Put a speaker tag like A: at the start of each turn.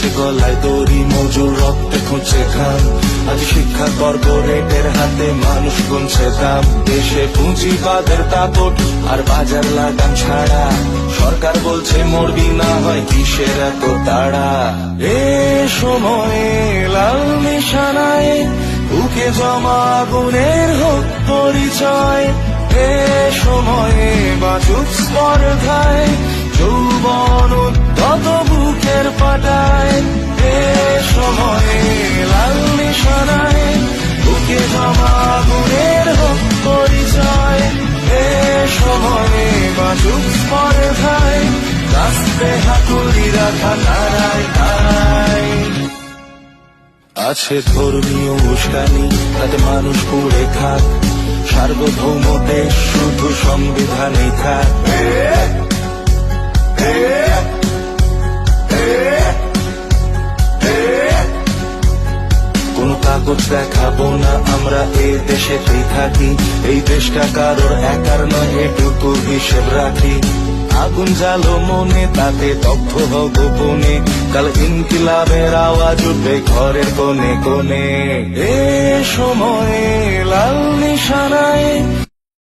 A: আছে গলায় দড়ি, মজুর রক্তে খুঁজছে খান আজ শিক্ষা কর্পোরেটের হাতে মানুষ গুনছে দাম। দেশে পুঁজিবাদের দাপট আর বাজার লাগাম ছাড়া। সরকার বলছে মরবি না হয় কিসের এত তাড়া। এ সময়ে লাল নিশানায়, বুকে জমা আগুনের হোক পরিচয়। এ সময়ে বাচুক স্পর্ধায়, যৌবন আছে ধর্মীয় উস্কানি, তাতে মানুষ পুড়ে খাক। সার্বভৌম দেশ শুধু সংবিধানে থাক। কোন কাগজ দেখাবো না, আমরা এই দেশেতেই থাকি। এই দেশটা কারোর একার নয়, এটুকু হিসেব রাখি। আগুন জালো মনে, তাতে দগ্ধ বনে কাল ইনকিলাবের আওয়াজ উঠবে ঘরের কোণে কোণে। এ সময়ে লাল নিশানায়